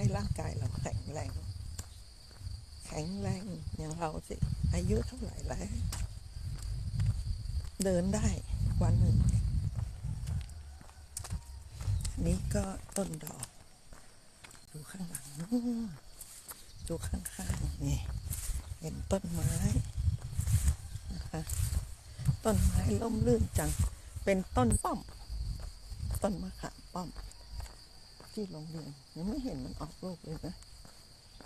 ให้ร่างกายเราแข็งแรง แข็งแรงอย่างเราสิ อายุเท่าไหร่แล้ว เดินได้วันหนึ่ง นี่ก็ต้นดอก ดูข้างหลังนู่นดูข้างๆนี่เห็นต้นไม้นะคะต้นไม้ล่มลื่นจัง เป็นต้นป้อม ต้นมะขามป้อม ที่โรงเรียนยังไม่เห็นมันออกลูกเลยนะ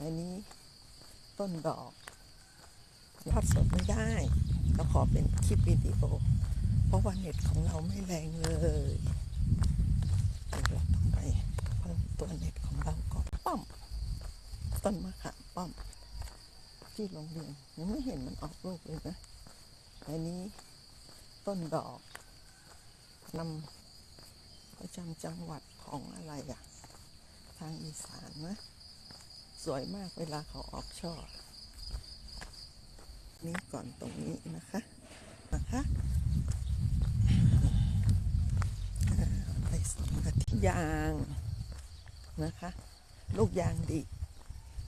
อันนี้ต้นดอกทอดสดไม่ได้เราขอเป็นคลิปวิดีโอ เพราะว่าเน็ตของเราไม่แรงเลยเดี๋ยวเราต้องไปเพิ่มตัวเน็ตของเราก่อนป้อม ต้นมะขามป้อม ที่โรงเรียนยังไม่เห็นมันออกลูกเลยนะอันนี้ต้นดอกนำประจำจังหวัดของอะไรอะทางอีสานนะ สวยมากเวลาเขาออกช่อ นี่ก่อนตรงนี้นะคะนะคะไปสองกะทิยางนะคะ ลูกยางดี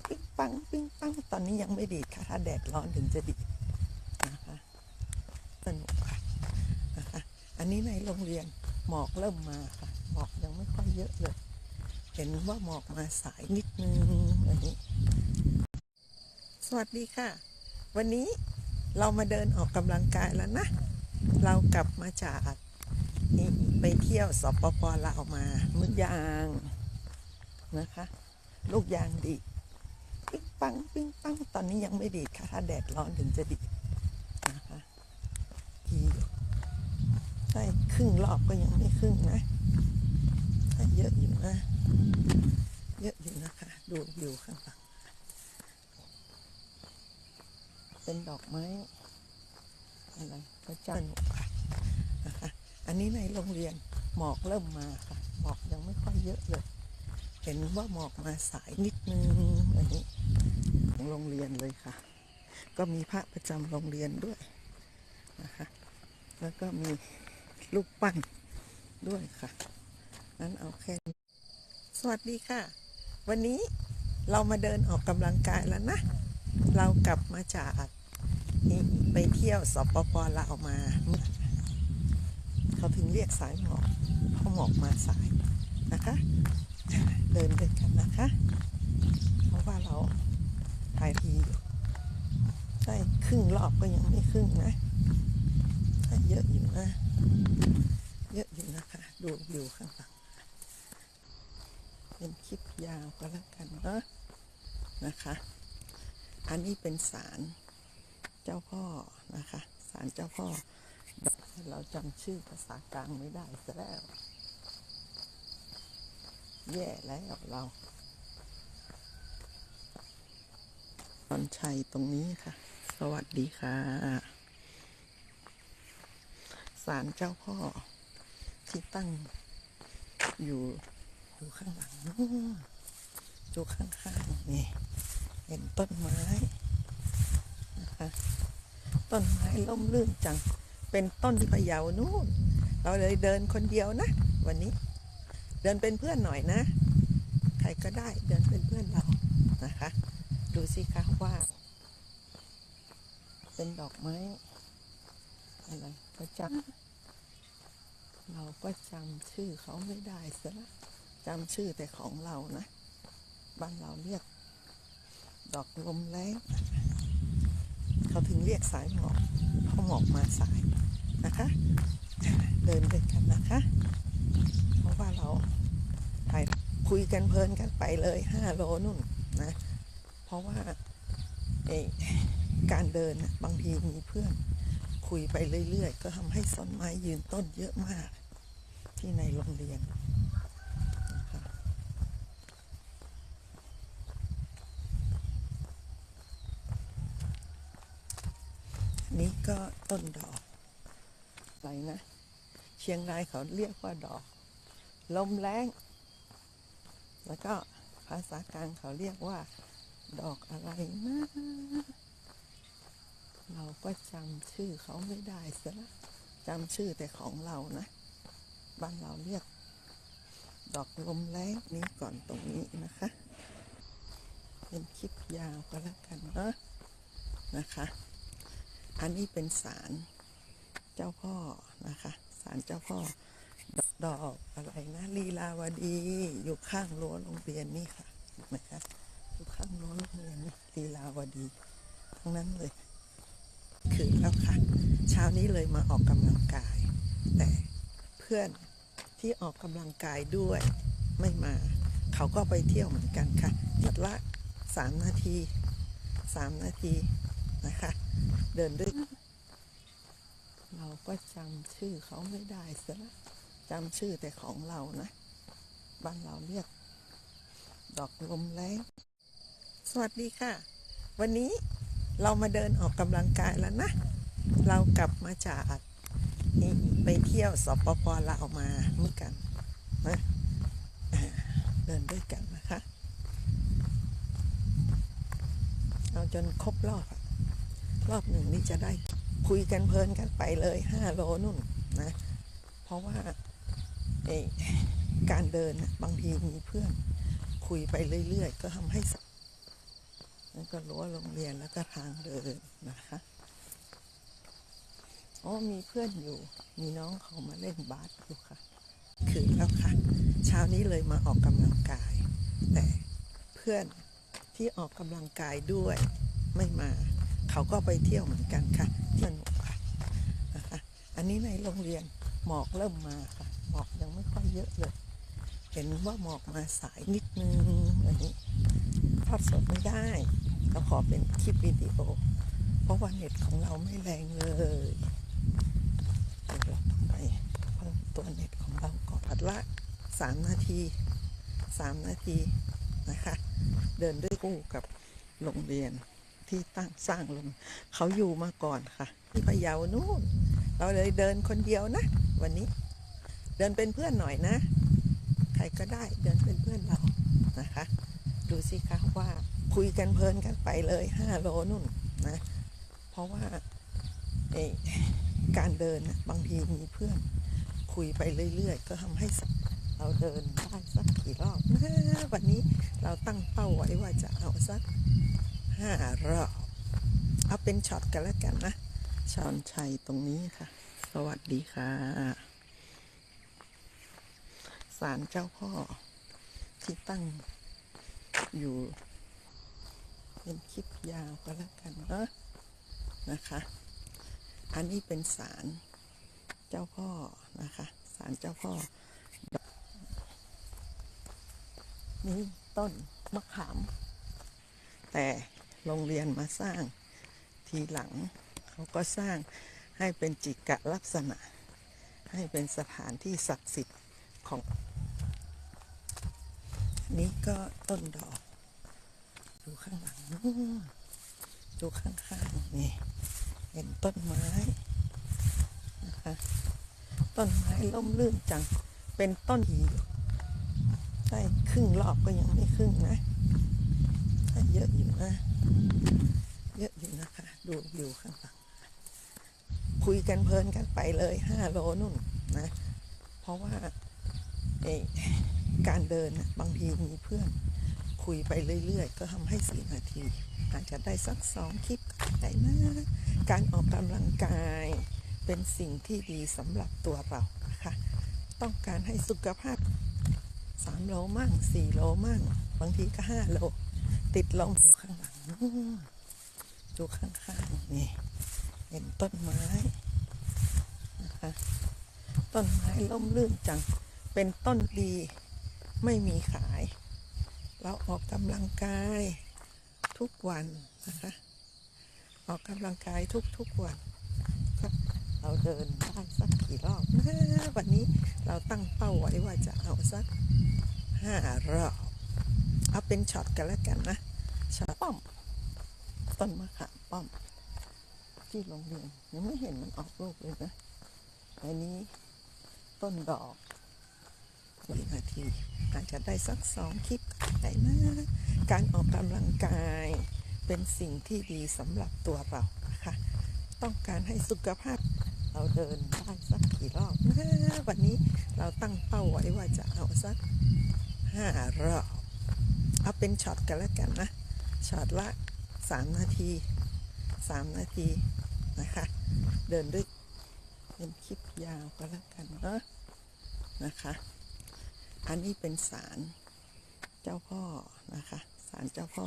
ปิ๊งปังปิ๊งปังตอนนี้ยังไม่ดีค่ะ ถ้าแดดร้อนถึงจะดีนะคะสนุกค่ะนะคะ อันนี้ในโรงเรียนหมอกเริ่มมาค่ะหมอกยังไม่ค่อยเยอะเลย เห็นว่าหมอกมาสายนิดนึงวันนี้ สวัสดีค่ะ วันนี้เรามาเดินออกกำลังกายแล้วนะ เรากลับมาจากนี่ไปเที่ยวสปปลาวมามือยางนะคะ ลูกยางดีปิ๊งปังปิ๊งปังตอนนี้ยังไม่ดีค่ะ ถ้าแดดร้อนถึงจะดีนะคะขี่ได้ครึ่งรอบก็ยังไม่ครึ่งนะได้เยอะอยู่นะ เยอะอยู่นะคะ ดูวิวข้างหลังเป็นดอกไม้อะไรพระจันทร์ค่ะนะคะอันนี้ในโรงเรียนหมอกเริ่มมาค่ะหมอกยังไม่ค่อยเยอะเลย เห็นว่าหมอกมาสายนิดนึงวันนี้ของโรงเรียนเลยค่ะ ก็มีพระประจำโรงเรียนด้วยนะคะ แล้วก็มีลูกปั้นด้วยค่ะนั้นเอาแค่ สวัสดีค่ะ วันนี้เรามาเดินออกกำลังกายแล้วนะ เรากลับมาจากไปเที่ยวสปปลาวมา เขาถึงเรียกสายหมอกเพราะหมอกมาสายนะคะ เดินเด้วยกันนะคะ เพราะว่าเราถ่ายทีอยู่ได้ครึ่งรอบก็ยังไม่ครึ่งนะเยอะอยู่นะ เยอะอยู่นะคะ ดูวิวข้างหลัง เป็นคลิปยาวก็แล้วกันเนาะนะคะ อันนี้เป็นศาลเจ้าพ่อนะคะศาลเจ้าพ่อ เราจำชื่อภาษากลางไม่ได้ซะแล้ว แย่แล้วเราตอนชัยตรงนี้ค่ะ สวัสดีค่ะศาลเจ้าพ่อที่ตั้งอยู่ ดูข้างหลังนู่นดูข้างๆนี่เห็นต้นไม้นะคะต้นไม้ล่มลื่นจัง เป็นต้นที่พะเยานู่น เราเลยเดินคนเดียวนะ วันนี้ เดินเป็นเพื่อนหน่อยนะ ใครก็ได้เดินเป็นเพื่อนเรานะคะ ดูสิคะว่า เป็นดอกไม้อะไรก็จำเราก็จำชื่อเขาไม่ได้ซะละ จำชื่อแต่ของเรานะ บ้านเราเรียก ดอกลมแรงเขาถึงเรียกสายหมอกเพราะหมอกมาสายนะคะ เดินด้วยกันนะคะ เพราะว่าเราถ่ายคุยกันเพลินกันไปเลยห้าโลนู่นนะ เพราะว่าการเดินนะบางทีมีเพื่อน คุยไปเรื่อยๆ ก็ทำให้ต้นไม้ยืนต้นเยอะมาก ที่ในโรงเรียนนะคะ นี่ก็ต้นดอกอะไรนะ เชียงรายเขาเรียกว่าดอก ลมแรงแล้วก็ภาษากลางเขาเรียกว่า ดอกอะไรนะเราก็จำชื่อเขาไม่ได้ซะละจำชื่อแต่ของเรานะบ้านเราเรียก ดอกลมแรงนี้ก่อนตรงนี้นะคะ เป็นคลิปยาวก็แล้วกันเนอะนะคะ อันนี้เป็นศาลเจ้าพ่อนะคะศาลเจ้าพ่อดอกดอกอะไรนะลีลาวดีอยู่ข้างรั้วโรงเรียนนี่ค่ะเห็นไหมคะอยู่ข้างรั้วโรงเรียนนี่ลีลาวดี ทั้งนั้นเลย คือแล้วค่ะ เช้านี้เลยมาออกกำลังกาย แต่เพื่อนที่ออกกำลังกายด้วยไม่มา เขาก็ไปเที่ยวเหมือนกันค่ะจัดละสามนาทีสามนาที นะคะ เดินด้วย เราก็จำชื่อเขาไม่ได้ซะละจำชื่อแต่ของเรานะบ้านเราเรียก ดอกลมแรงสวัสดีค่ะ วันนี้เรามาเดินออกกำลังกายแล้วนะ เรากลับมาจากไปเที่ยวสปปลาวมาเมื่อกันนะเดินด้วยกันนะคะ เอาจนครบรอบ รอบหนึ่งนี่จะได้คุยกันเพลินกันไปเลยห้าโลนู่นนะ เพราะว่าการเดินบางทีมีเพื่อนคุยไปเรื่อยๆ ก็ทำให้สนั่นก็รั้วโรงเรียนแล้วก็ทางเดินนะคะโอ๋อมีเพื่อนอยู่ มีน้องเขามาเล่นบาสอยู่ค่ะ คือแล้วค่ะ เช้านี้เลยมาออกกำลังกาย แต่เพื่อนที่ออกกำลังกายด้วยไม่มา เขาก็ไปเที่ยวเหมือนกันค่ะสนุกค่ะนะคะอันนี้ในโรงเรียนหมอกเริ่มมาค่ะหมอกยังไม่ค่อยเยอะเลย เห็นว่าหมอกมาสายนิดนึงวันนี้ทอดสดไม่ได้เราขอเป็นคลิปวิดีโอ เพราะว่าเน็ตของเราไม่แรงเลยเดี๋ยวเราต้องไปเพิ่มตัวเน็ตของเราก่อนอัดละสามนาทีสามนาทีนะคะ เดินด้วยคู่กับโรงเรียน ที่ตั้งสร้างลง เขาอยู่มาก่อนค่ะ ที่พะเยานู่น เราเลยเดินคนเดียวนะ วันนี้ เดินเป็นเพื่อนหน่อยนะ ใครก็ได้เดินเป็นเพื่อนเรานะคะ ดูสิคะว่าคุยกันเพลินกันไปเลยห้าโลนู่นนะ เพราะว่าเออการเดินนะบางทีมีเพื่อนคุยไปเรื่อยๆ ก็ทำให้เราเดินได้สักกี่รอบนะวันนี้เราตั้งเป้าไว้ว่าจะเอาสัก ห้ารอบเอาเป็นช็อตกันแล้วกันนะชอนชัยตรงนี้ค่ะ สวัสดีค่ะศาลเจ้าพ่อที่ตั้งอยู่เป็นคลิปยาวก็แล้วกันเนอะนะคะ อันนี้เป็นศาลเจ้าพ่อนะคะศาลเจ้าพ่อนี่ต้นมะขาม แต่ โรงเรียนมาสร้างทีหลัง เขาก็สร้างให้เป็นจิกะลักษณะ ให้เป็นสถานที่ศักดิ์สิทธิ์ของ นี่ก็ต้นดอก ดูข้างหลังนู่นดูข้างๆนี่เห็นต้นไม้นะคะต้นไม้ล่มลื่นจัง เป็นต้นหีอยู่ได้ครึ่งรอบก็ยังไม่ครึ่งนะเยอะอยู่นะ เยอะอยู่นะคะ ดูวิวข้างหลังคุยกันเพลินกันไปเลยห้าโลนู่นนะ เพราะว่าการเดินบางทีมีเพื่อนคุยไปเรื่อยๆ ก็ทำให้สี่นาที อาจจะได้สักสองคลิปก็ได้นะการออกกำลังกายเป็นสิ่งที่ดีสำหรับตัวเรานะคะ ต้องการให้สุขภาพสามโลมั่งสี่โลมั่ง บางทีก็ห้าโล ติดลมดูข้างหลัง นู่นดูข้างๆนี่เห็นต้นไม้นะคะต้นไม้ล่มลื่นจัง เป็นต้นดีไม่มีขาย เราออกกำลังกายทุกวันนะคะ ออกกำลังกายทุกๆวันก็เราเดินได้สักกี่รอบนะวันนี้เราตั้งเป้าไว้ว่าจะเอาสักห้ารอบ เอาเป็นช็อตกันแล้วกันนะช็อตป้อม ต้นมะขามป้อม ที่โรงเรียนยังไม่เห็นมันออกลูกเลยนะอันนี้ต้นดอกหนึ่งนาทีอาจจะได้สักสองคลิปได้นะ การออกกำลังกายเป็นสิ่งที่ดีสำหรับตัวเรานะคะ ต้องการให้สุขภาพเราเดินได้สักกี่รอบนะวันนี้เราตั้งเป้าไว้ว่าจะเอาสักห้ารอบ เอาเป็นช็อตกันแล้วกันนะช็อตละ สามนาทีสามนาทีนะคะ เดินด้วยเป็นคลิปยาวก็แล้วกันเนาะนะคะ อันนี้เป็นศาลเจ้าพ่อนะคะศาลเจ้าพ่อ